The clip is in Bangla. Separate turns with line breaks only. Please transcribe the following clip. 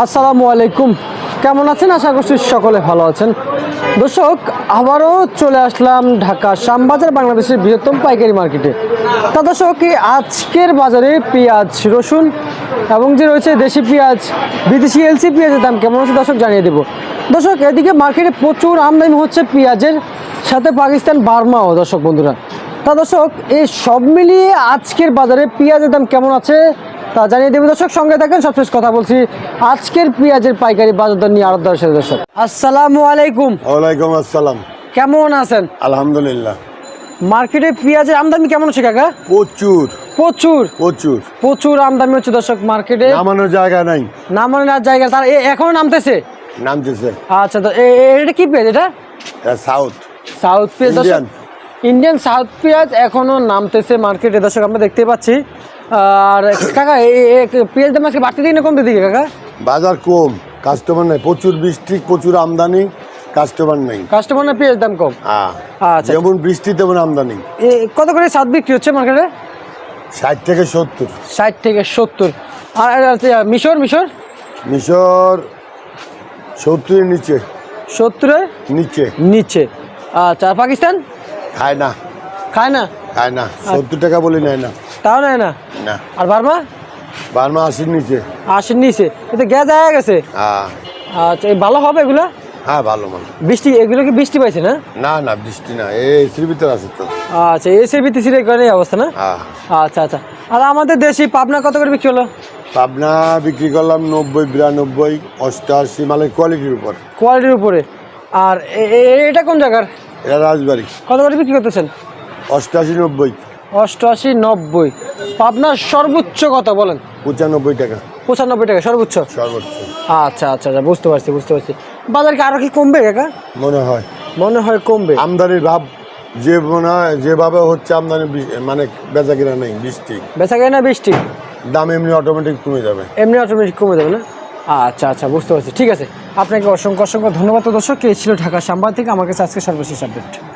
আসসালামু আলাইকুম। কেমন আছেন? আশা করছি সকলে ভালো আছেন। দর্শক, আবারও চলে আসলাম ঢাকা শ্যামবাজার বাংলাদেশের বৃহত্তম পাইকারি মার্কেটে। তা দর্শক আজকের বাজারে পেঁয়াজ, রসুন এবং যে রয়েছে দেশি পেঁয়াজ, বিদেশি এলসি পেঁয়াজের দাম কেমন আছে দর্শক জানিয়ে দেবো। দর্শক, এদিকে মার্কেটে প্রচুর আমদানি হচ্ছে পেঁয়াজের, সাথে পাকিস্তান বার্মাও দর্শক বন্ধুরা। তা দর্শক, এই সব মিলিয়ে আজকের বাজারে পেঁয়াজের দাম কেমন আছে? তা জানিয়ে দেবো দর্শক সঙ্গে থাকেন সবশেষ কথা বলছি। আজকের পেঁয়াজের পাইকারি বাজার দর নিয়ে আরও দর্শক দর্শক। আসসালামু আলাইকুম।
ওয়ালাইকুম আসসালাম।
কেমন আছেন?
আলহামদুলিল্লাহ।
মার্কেটে পেঁয়াজের আমদানি কেমন হচ্ছে কাকা?
প্রচুর।
প্রচুর?
প্রচুর।
প্রচুর আমদানি হচ্ছে দর্শক মার্কেটে।
নামানোর জায়গা নাই।
নামানোর জায়গা তার এখনও নামতেছে?
নামতেছে।
আচ্ছা তো এটা কি পেঁয়াজ এটা?
সাউথ।
সাউথ পেঁয়াজ ইন্ডিয়ান সাউথ পেঁয়াজ এখনও নামতেছে মার্কেটে দর্শক আমরা দেখতে পাচ্ছি। আর কাকা পেঁয়াজ দাম আজকে বাড়তে দিই না কমতে দিকে কাকা?
বাজার কম কাস্টমার নাই। প্রচুর বৃষ্টি প্রচুর আমদানি কাস্টমার নেই।
কাস্টমার না পেঁয়াজ দাম কম?
হ্যাঁ।
আচ্ছা।
যেমন বৃষ্টি তেমন আমদানি।
কত করে সাত বিক্রি হচ্ছে মার্কেটে?
ষাট থেকে সত্তর।
ষাট থেকে সত্তর। আর মিশর মিশর?
মিশর সত্তরের নিচে।
সত্তরের
নিচে।
নিচে। আচ্ছা পাকিস্তান?
খায় না।
খায় না?
খায় না সত্তর টাকা বলে নেয় না।
তাও নেয় না?
না।
আর বার্মা?
বার্মা আশির নিচে।
আশির নিচে। এতে গ্যাস আয়া গেছে।
হ্যাঁ।
আচ্ছা এই ভালো হবে এগুলো?
হ্যাঁ ভালো মানে
বৃষ্টি এগুলো কি বৃষ্টি পাইছে না?
না না বৃষ্টি না। এই এসির ভিতরে আছে তো।
আচ্ছা এসে বিতিসির কারণে এই অবস্থা না?
হ্যাঁ।
আচ্ছা আচ্ছা। আর আমাদের দেশি পাবনা কত করে বিক্রি হলো?
পাবনা বিক্রি করলাম নব্বই বিরানব্বই অষ্টআশি মালের কোয়ালিটির উপর।
কোয়ালিটির উপরে। আর এ- এ- এটা কোন জায়গার?
এটা রাজবাড়ি।
কত করে বিক্রি করতেছেন?
অষ্টআশি নব্বই।
অষ্টআশি নব্বই। আপনার সর্বোচ্চ কত বলেন?
পঁচানব্বই টাকা।
পঁচানব্বই টাকা সর্বোচ্চ?
সর্বোচ্চ।
আচ্ছা আচ্ছা আচ্ছা বুঝতে পারছি বুঝতে পারছি। বাজার কি আরও কি কমবে কাকা?
মনে হয়।
মনে হয় কমবে।
আমদানির ভাব যে মনে হয় যেভাবে হচ্ছে আমদানি বি- মানে বেচা কিনা নেই বৃষ্টি।
বেচা কেনা বৃষ্টি?
দাম এমনি অটোমেটিক কমে যাবে।
এমনি অটোমেটিক কমে যাবে না? আচ্ছা আচ্ছা বুঝতে পারছি। ঠিক আছে আপনাকে অসংখ্য অসংখ্য ধন্যবাদ। তো দর্শক এই ছিল ঢাকা সাম্বাদ থেকে আমার কাছে আজকে সর্বশেষ আপডেট